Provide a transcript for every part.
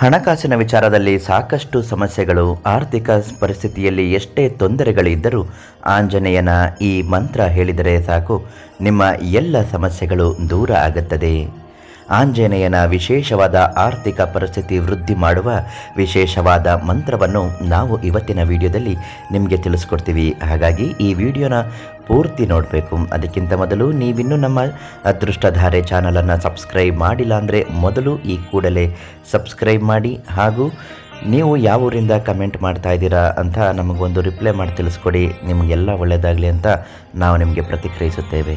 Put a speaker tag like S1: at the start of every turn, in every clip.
S1: ಹಣಕಾಸಿನ ವಿಚಾರದಲ್ಲಿ ಸಾಕಷ್ಟು ಸಮಸ್ಯೆಗಳು, ಆರ್ಥಿಕ ಪರಿಸ್ಥಿತಿಯಲ್ಲಿ ಎಷ್ಟೇ ತೊಂದರೆಗಳಿದ್ದರೂ ಆಂಜನೇಯನ ಈ ಮಂತ್ರ ಹೇಳಿದರೆ ಸಾಕು, ನಿಮ್ಮ ಎಲ್ಲ ಸಮಸ್ಯೆಗಳು ದೂರ ಆಗುತ್ತದೆ. ಆಂಜನೇಯನ ವಿಶೇಷವಾದ ಆರ್ಥಿಕ ಪರಿಸ್ಥಿತಿ ವೃದ್ಧಿ ಮಾಡುವ ವಿಶೇಷವಾದ ಮಂತ್ರವನ್ನು ನಾವು ಇವತ್ತಿನ ವಿಡಿಯೋದಲ್ಲಿ ನಿಮಗೆ ತಿಳಿಸ್ಕೊಡ್ತೀವಿ. ಹಾಗಾಗಿ ಈ ವಿಡಿಯೋನ ಪೂರ್ತಿ ನೋಡಬೇಕು. ಅದಕ್ಕಿಂತ ಮೊದಲು ನೀವಿನ್ನೂ ನಮ್ಮ ಅದೃಷ್ಟಧಾರೆ ಚಾನಲನ್ನು ಸಬ್ಸ್ಕ್ರೈಬ್ ಮಾಡಿಲ್ಲ ಅಂದರೆ ಮೊದಲು ಈ ಕೂಡಲೇ ಸಬ್ಸ್ಕ್ರೈಬ್ ಮಾಡಿ. ಹಾಗೂ ನೀವು ಯಾವ ಊರಿಂದ ಕಮೆಂಟ್ ಮಾಡ್ತಾ ಇದ್ದೀರಾ ಅಂತ ನಮಗೊಂದು ರಿಪ್ಲೈ ಮಾಡಿ ತಿಳಿಸ್ಕೊಡಿ. ನಿಮಗೆಲ್ಲ ಒಳ್ಳೆಯದಾಗಲಿ ಅಂತ ನಾವು ನಿಮಗೆ ಪ್ರತಿಕ್ರಿಯಿಸುತ್ತೇವೆ.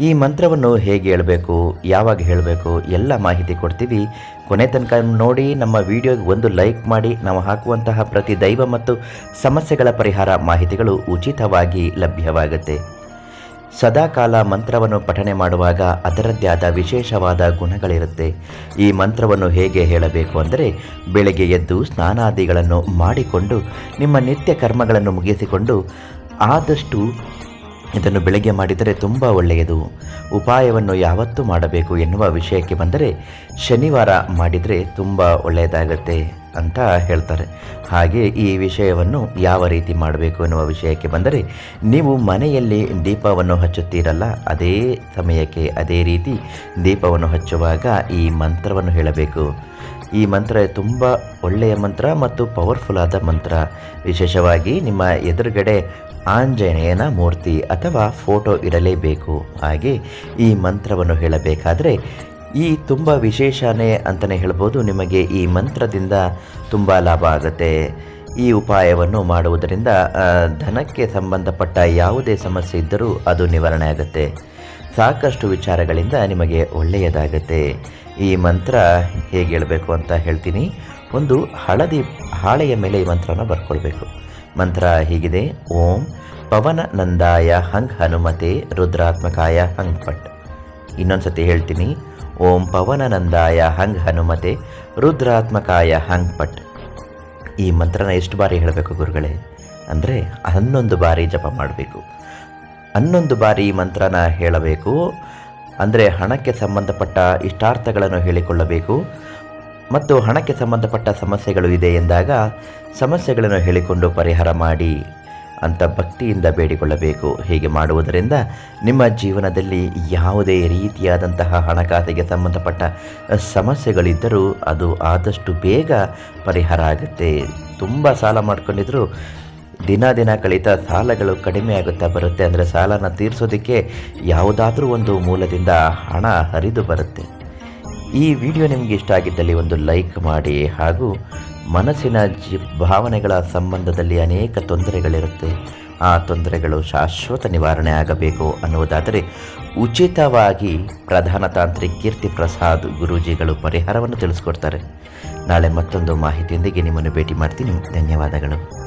S1: ಈ ಮಂತ್ರವನ್ನು ಹೇಗೆ ಹೇಳಬೇಕು, ಯಾವಾಗ ಹೇಳಬೇಕು, ಎಲ್ಲ ಮಾಹಿತಿ ಕೊಡ್ತೀವಿ. ಕೊನೆ ತನಕ ನೋಡಿ, ನಮ್ಮ ವಿಡಿಯೋಗೆ ಒಂದು ಲೈಕ್ ಮಾಡಿ, ನಾವು ಹಾಕುವಂತಹ ಪ್ರತಿ ದೈವ ಮತ್ತು ಸಮಸ್ಯೆಗಳ ಪರಿಹಾರ ಮಾಹಿತಿಗಳು ಉಚಿತವಾಗಿ ಲಭ್ಯವಾಗುತ್ತೆ. ಸದಾಕಾಲ ಮಂತ್ರವನ್ನು ಪಠನೆ ಮಾಡುವಾಗ ಅದರದ್ದೇ ಆದ ವಿಶೇಷವಾದ ಗುಣಗಳಿರುತ್ತೆ. ಈ ಮಂತ್ರವನ್ನು ಹೇಗೆ ಹೇಳಬೇಕು ಅಂದರೆ, ಬೆಳಗ್ಗೆ ಎದ್ದು ಸ್ನಾನಾದಿಗಳನ್ನು ಮಾಡಿಕೊಂಡು, ನಿಮ್ಮ ನಿತ್ಯ ಕರ್ಮಗಳನ್ನು ಮುಗಿಸಿಕೊಂಡು, ಆದಷ್ಟು ಇದನ್ನು ಬೆಳಗ್ಗೆ ಮಾಡಿದರೆ ತುಂಬ ಒಳ್ಳೆಯದು. ಉಪಾಯವನ್ನು ಯಾವತ್ತು ಮಾಡಬೇಕು ಎನ್ನುವ ವಿಷಯಕ್ಕೆ ಬಂದರೆ ಶನಿವಾರ ಮಾಡಿದರೆ ತುಂಬ ಒಳ್ಳೆಯದಾಗತ್ತೆ ಅಂತ ಹೇಳ್ತಾರೆ. ಹಾಗೆ ಈ ವಿಷಯವನ್ನು ಯಾವ ರೀತಿ ಮಾಡಬೇಕು ಎನ್ನುವ ವಿಷಯಕ್ಕೆ ಬಂದರೆ ನೀವು ಮನೆಯಲ್ಲಿ ದೀಪವನ್ನು ಹಚ್ಚುತ್ತೀರಲ್ಲ, ಅದೇ ಸಮಯಕ್ಕೆ ಅದೇ ರೀತಿ ದೀಪವನ್ನು ಹಚ್ಚುವಾಗ ಈ ಮಂತ್ರವನ್ನು ಹೇಳಬೇಕು. ಈ ಮಂತ್ರ ತುಂಬ ಒಳ್ಳೆಯ ಮಂತ್ರ ಮತ್ತು ಪವರ್ಫುಲ್ ಆದ ಮಂತ್ರ. ವಿಶೇಷವಾಗಿ ನಿಮ್ಮ ಎದುರುಗಡೆ ಆಂಜನೇಯನ ಮೂರ್ತಿ ಅಥವಾ ಫೋಟೋ ಇರಲೇಬೇಕು. ಹಾಗೆ ಈ ಮಂತ್ರವನ್ನು ಹೇಳಬೇಕಾದರೆ ಈ ತುಂಬ ವಿಶೇಷನೇ ಅಂತಲೇ ಹೇಳ್ಬೋದು, ನಿಮಗೆ ಈ ಮಂತ್ರದಿಂದ ತುಂಬ ಲಾಭ ಆಗುತ್ತೆ. ಈ ಉಪಾಯವನ್ನು ಮಾಡುವುದರಿಂದ ಧನಕ್ಕೆ ಸಂಬಂಧಪಟ್ಟ ಯಾವುದೇ ಸಮಸ್ಯೆ ಇದ್ದರೂ ಅದು ನಿವಾರಣೆ ಆಗುತ್ತೆ. ಸಾಕಷ್ಟು ವಿಚಾರಗಳಿಂದ ನಿಮಗೆ ಒಳ್ಳೆಯದಾಗತ್ತೆ. ಈ ಮಂತ್ರ ಹೇಗೆ ಹೇಳಬೇಕು ಅಂತ ಹೇಳ್ತೀನಿ. ಒಂದು ಹಳದಿ ಹಾಳೆಯ ಮೇಲೆ ಈ ಮಂತ್ರನ ಬರ್ಕೊಳ್ಬೇಕು. ಮಂತ್ರ ಹೀಗಿದೆ, ಓಂ ಪವನ ನಂದಾಯ ಹಂಗ್ ಹನುಮತೆ ರುದ್ರಾತ್ಮಕಾಯ ಹಂಗ್ ಪಟ್. ಇನ್ನೊಂದು ಸತಿ ಹೇಳ್ತೀನಿ, ಓಂ ಪವನನಂದಾಯ ಹಂಗ್ ಹನುಮತೆ ರುದ್ರಾತ್ಮಕಾಯ ಹಂಗ್ ಪಟ್. ಈ ಮಂತ್ರನ ಎಷ್ಟು ಬಾರಿ ಹೇಳಬೇಕು ಗುರುಗಳೇ? ಅಂದರೆ ಹನ್ನೊಂದು ಬಾರಿ ಜಪ ಮಾಡಬೇಕು. ಹನ್ನೊಂದು ಬಾರಿ ಈ ಮಂತ್ರನ ಹೇಳಬೇಕು. ಅಂದರೆ ಹಣಕ್ಕೆ ಸಂಬಂಧಪಟ್ಟ ಇಷ್ಟಾರ್ಥಗಳನ್ನು ಹೇಳಿಕೊಳ್ಳಬೇಕು ಮತ್ತು ಹಣಕ್ಕೆ ಸಂಬಂಧಪಟ್ಟ ಸಮಸ್ಯೆಗಳು ಇದೆ ಎಂದಾಗ ಸಮಸ್ಯೆಗಳನ್ನು ಹೇಳಿಕೊಂಡು ಪರಿಹಾರ ಮಾಡಿ ಅಂತ ಭಕ್ತಿಯಿಂದ ಬೇಡಿಕೊಳ್ಳಬೇಕು. ಹೀಗೆ ಮಾಡುವುದರಿಂದ ನಿಮ್ಮ ಜೀವನದಲ್ಲಿ ಯಾವುದೇ ರೀತಿಯಾದಂತಹ ಹಣಕಾಸಿಗೆ ಸಂಬಂಧಪಟ್ಟ ಸಮಸ್ಯೆಗಳಿದ್ದರೂ ಅದು ಆದಷ್ಟು ಬೇಗ ಪರಿಹಾರ ಆಗುತ್ತೆ. ತುಂಬ ಸಾಲ ಮಾಡ್ಕೊಂಡಿದ್ರು ದಿನ ದಿನ ಕಳೀತಾ ಸಾಲಗಳು ಕಡಿಮೆ ಆಗುತ್ತಾ ಬರುತ್ತೆ ಅಂದರೆ ಸಾಲನ ತೀರಿಸೋದಕ್ಕೆ ಯಾವುದಾದ್ರೂ ಒಂದು ಮೂಲದಿಂದ ಹಣ ಹರಿದು ಬರುತ್ತೆ. ಈ ವಿಡಿಯೋ ನಿಮಗೆ ಇಷ್ಟ ಆಗಿದ್ದಲ್ಲಿ ಒಂದು ಲೈಕ್ ಮಾಡಿ ಹಾಗೂ ಮನಸ್ಸಿನ ಜಿ ಭಾವನೆಗಳ ಸಂಬಂಧದಲ್ಲಿ ಅನೇಕ ತೊಂದರೆಗಳಿರುತ್ತೆ. ಆ ತೊಂದರೆಗಳು ಶಾಶ್ವತ ನಿವಾರಣೆ ಆಗಬೇಕು ಅನ್ನುವುದಾದರೆ ಉಚಿತವಾಗಿ ಪ್ರಧಾನ ತಾಂತ್ರಿ ಕೀರ್ತಿ ಪ್ರಸಾದ್ ಗುರೂಜಿಗಳು ಪರಿಹಾರವನ್ನು ತಿಳಿಸ್ಕೊಡ್ತಾರೆ. ನಾಳೆ ಮತ್ತೊಂದು ಮಾಹಿತಿಯೊಂದಿಗೆ ನಿಮ್ಮನ್ನು ಭೇಟಿ ಮಾಡ್ತೀನಿ. ಧನ್ಯವಾದಗಳು.